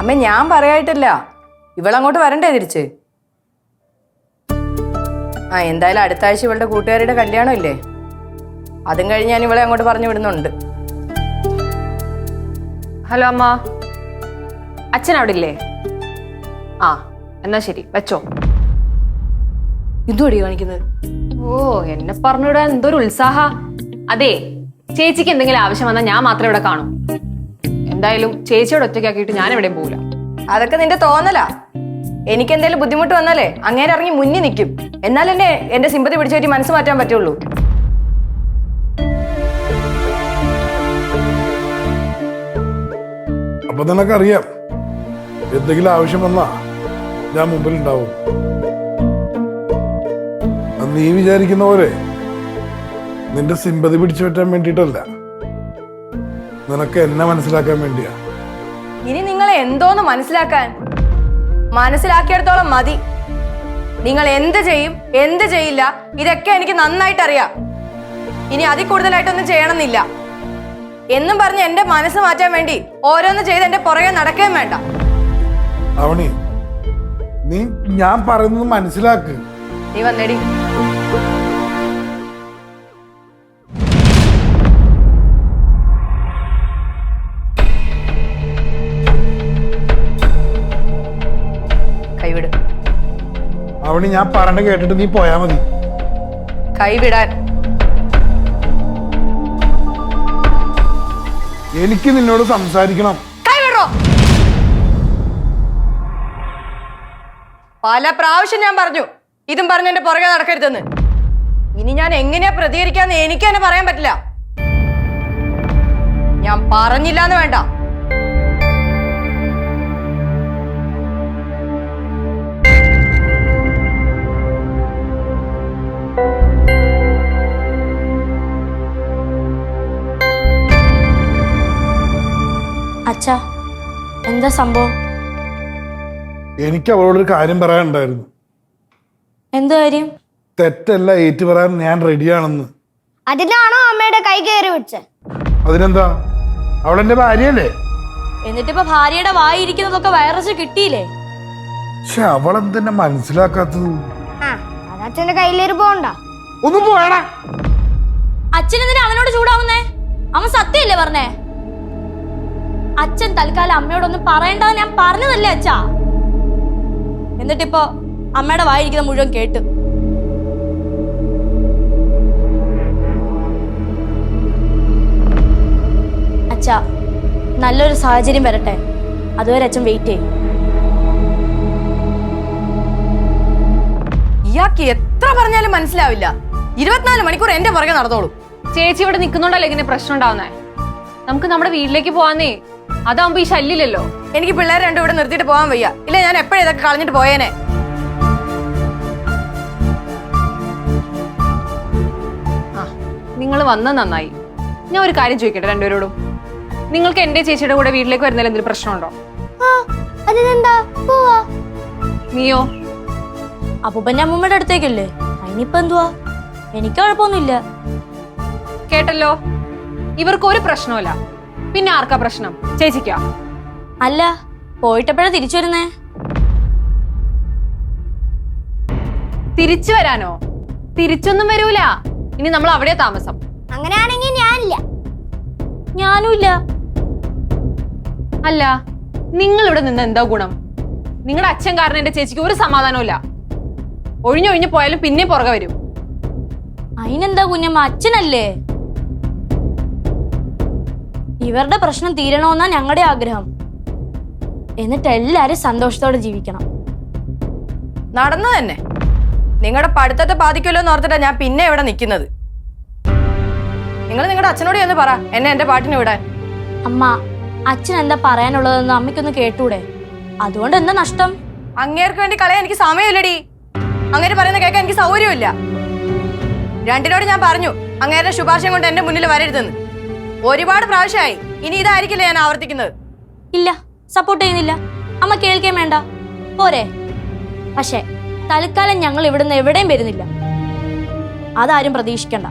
അമ്മ ഞാൻ പറയായിട്ടില്ല. ഇവളങ്ങോട്ട് വരണ്ടേ തിരിച്ച്? ആ എന്തായാലും അടുത്ത ആഴ്ച ഇവളുടെ കൂട്ടുകാരുടെ കല്യാണം ഇല്ലേ? അതും കഴിഞ്ഞ് ഞാൻ ഇവളെ അങ്ങോട്ട് പറഞ്ഞു വിടുന്നുണ്ട്. ഹലോ അമ്മ. അച്ഛൻ അവിടെ ഇല്ലേ? ആ എന്നാ ശരി വെച്ചോ. ഇതുവടി കാണിക്കുന്നത്? ഓ എന്നെ പറഞ്ഞുവിടാൻ എന്തൊരു ഉത്സാഹ. അതെ ചേച്ചിക്ക് എന്തെങ്കിലും ആവശ്യം വന്നാൽ ഞാൻ മാത്രമേ ഇവിടെ കാണൂ. എന്തായാലും ചേച്ചിയോട് ഒറ്റയ്ക്കാക്കിയിട്ട് ഞാൻ എവിടെയും പോകില്ല അതൊക്കെ നിന്റെ തോന്നലാ. എനിക്ക് എന്തെങ്കിലും ബുദ്ധിമുട്ട് വന്നാലേ അങ്ങേരെ ഇറങ്ങി മുന്നിൽ നിൽക്കും എന്നാൽ എന്നെ എന്റെ സിമ്പതി പിടിച്ചു പറ്റി മനസ്സ് മാറ്റാൻ പറ്റുള്ളൂ. അപ്പൊ നിനക്കറിയാം എന്തെങ്കിലും ആവശ്യം വന്നാ ഞാൻ മുമ്പിൽ ഉണ്ടാവും നീ വിചാരിക്കുന്ന പോലെ നിന്റെ സിമ്പതി പിടിച്ചു പറ്റാൻ വേണ്ടിയിട്ടല്ല. നിനക്ക് എന്നെ മനസ്സിലാക്കാൻ വേണ്ടിയാ. ഇനി നിങ്ങൾ എന്തോന്ന് മനസ്സിലാക്കാൻ മനസ്സിലാക്കിയെടുത്തോളം മതി. നിങ്ങൾ എന്ത് ചെയ്യും എന്ത് ചെയ്യില്ല ഇതൊക്കെ എനിക്ക് നന്നായിട്ട് അറിയാം ഇനി അതിൽ കൂടുതലായിട്ടൊന്നും ചെയ്യണമെന്നില്ല. എന്നും പറഞ്ഞ് എന്റെ മനസ്സ് മാറ്റാൻ വേണ്ടി ഓരോന്ന് ചെയ്ത് എന്റെ പുറകെ നടക്കുകയും വേണ്ട. അവണി നീ ഞാൻ പറയുന്നത് മനസ്സിലാക്ക്. നീ വന്നേടി. അവണി ഞാൻ പറഞ്ഞു കേട്ടിട്ട് നീ പോയാ മതി. കൈവിടാൻ. എനിക്ക് നിന്നോട് സംസാരിക്കണം. കൈവിടോ പല പ്രാവശ്യം ഞാൻ പറഞ്ഞു ഇതും പറഞ്ഞ എന്റെ പുറകെ നടക്കരുതെന്ന്. ഇനി ഞാൻ എങ്ങനെയാ പ്രതികരിക്കാന്ന് എനിക്ക് തന്നെ പറയാൻ പറ്റില്ല. ഞാൻ പറഞ്ഞില്ല എന്ന് വേണ്ട. അച്ഛാ എന്താ സംഭവം? എനിക്ക് അവളോട് ഒരു കാര്യം പറയാനുണ്ടായിരുന്നു. എന്ത് കാര്യം? തെറ്റല്ല ഏറ്റു പറയാൻ ഞാൻ റെഡിയാണെന്ന്. അതിനാണോ അമ്മയുടെ കൈ കയറി വെച്ച് അതിനെന്താ? അവളെന്റെ ഭാര്യയല്ലേ? എന്നിട്ടിപ്പോ ഭാര്യയുടെ വായിരിക്കുന്നതൊക്കെ വൈറസ് കിട്ടിയില്ലേ? പക്ഷെ അവളെന്തെന്നെ മനസ്സിലാക്കാത്തത്. ആ അതച്ഛന്റെ കയ്യിലേറി പോണ്ട ഒന്നും പോയടാ അച്ഛൻ എന്തിനാ അവനോട് ചൂടാവുന്നേ? അവൻ സത്യല്ലേ പറഞ്ഞേ? അച്ഛൻ തൽക്കാലം അമ്മയോടൊന്നും പറയണ്ടെന്ന് ഞാൻ പറഞ്ഞതല്ലേ അച്ഛാ? എന്നിട്ടിപ്പോ അമ്മയുടെ വായിരിക്കുന്ന മുഴുവൻ കേട്ടു. അച്ഛാ നല്ലൊരു സാഹചര്യം വരട്ടെ. അതുവരെ അച്ഛൻ വെയിറ്റ് ചെയ്യും. ഇയാൾക്ക് എത്ര പറഞ്ഞാലും മനസ്സിലാവില്ല. ഇരുപത്തിനാല് മണിക്കൂർ എന്റെ പുറകെ നടന്നോളൂ. ചേച്ചി ഇവിടെ നിൽക്കുന്നുണ്ടല്ലോ ഇങ്ങനെ പ്രശ്നം ഉണ്ടാവുന്നേ? നമുക്ക് നമ്മുടെ വീട്ടിലേക്ക് പോവാന്നേ. അതാവുമ്പോ ഈ ശല്യല്ലോ എനിക്ക് പിള്ളേരെ രണ്ടും ഇവിടെ നിർത്തിയിട്ട് പോകാൻ വയ്യ. ഇല്ല ഞാൻ എപ്പോഴും ഇതൊക്കെ കളഞ്ഞിട്ട് പോയേനെ? ആ നിങ്ങൾ വന്ന നന്നായി. ഞാൻ ഒരു കാര്യം ചോദിക്കട്ടെ രണ്ടുപേരോടും? നിങ്ങൾക്ക് എന്റെ ചേച്ചിയുടെ കൂടെ വീട്ടിലേക്ക് വരുന്നതിൽ എന്തെങ്കിലും പ്രശ്നമുണ്ടോ? ആ അതിനെന്താ? പോവാ. നീയോ? അപ്പൂപ്പന്റെ അമ്മൂമ്മയുടെ അടുത്തേക്കല്ലേ? അതിനിപ്പോ എന്തുവാ? എനിക്ക് കുഴപ്പമൊന്നുമില്ല. കേട്ടല്ലോ? ഇവർക്കൊരു പ്രശ്നവുമില്ല. പിന്നെ ആർക്കാ പ്രശ്നം? ചേച്ചിക്കോ? അല്ല പോയിട്ടപ്പോഴാ തിരിച്ചു വരുന്നേ തിരിച്ചു വരാനോ? തിരിച്ചൊന്നും വരൂല. ഇനി നമ്മൾ അവിടെ താമസം. അങ്ങനെയാണെങ്കിൽ ഞാനില്ല. ഞാനുമില്ല ഇല്ല അല്ല നിങ്ങൾ ഇവിടെ നിന്ന് എന്താ ഗുണം? നിങ്ങളുടെ അച്ഛൻ കാരണം എന്റെ ചേച്ചിക്ക് ഒരു സമാധാനവും ഒഴിഞ്ഞൊഴിഞ്ഞു പോയാലും പിന്നെ പുറകെ വരും. അതിനെന്താ കുഞ്ഞമ്മ? അച്ഛനല്ലേ? ഇവരുടെ പ്രശ്നം തീരണമെന്നാ ഞങ്ങളുടെ ആഗ്രഹം. എന്നിട്ട് എല്ലാരും സന്തോഷത്തോടെ ജീവിക്കണം. നടന്നു തന്നെ. നിങ്ങളുടെ പഠിത്തത്തെ ബാധിക്കുമല്ലോ എന്ന് ഓർത്തിട്ടാ ഞാൻ പിന്നെ ഇവിടെ നിൽക്കുന്നത് നിങ്ങൾ നിങ്ങളുടെ അച്ഛനോട് ഒന്ന് പറ. എന്നെ എന്റെ പാട്ടിന് വിടാൻ. അമ്മ അച്ഛൻ എന്താ പറയാനുള്ളതെന്ന് അമ്മയ്ക്കൊന്ന് കേട്ടൂടെ? അതുകൊണ്ട് എന്താ നഷ്ടം? അങ്ങേർക്ക് വേണ്ടി കളയാൻ എനിക്ക് സമയമില്ലടി. അങ്ങനെ പറയുന്ന കേൾക്കാൻ എനിക്ക് സൗകര്യമില്ല. രണ്ടിനോട് ഞാൻ പറഞ്ഞു അങ്ങേരുടെ ശുപാർശം കൊണ്ട് എന്റെ മുന്നിൽ വരരുതെന്ന്. ഒരുപാട് പ്രാവശ്യമായി. ഇനി ഇതായിരിക്കില്ല ഞാൻ ആവർത്തിക്കുന്നത്? ഇല്ല സപ്പോർട്ട് ചെയ്യുന്നില്ല. അമ്മ കേൾക്കേം വേണ്ട. പോരെ. പക്ഷേ തൽക്കാലം ഞങ്ങൾ ഇവിടുന്ന് എവിടെയും വരുന്നില്ല. അതാരും പ്രതീക്ഷിക്കണ്ട.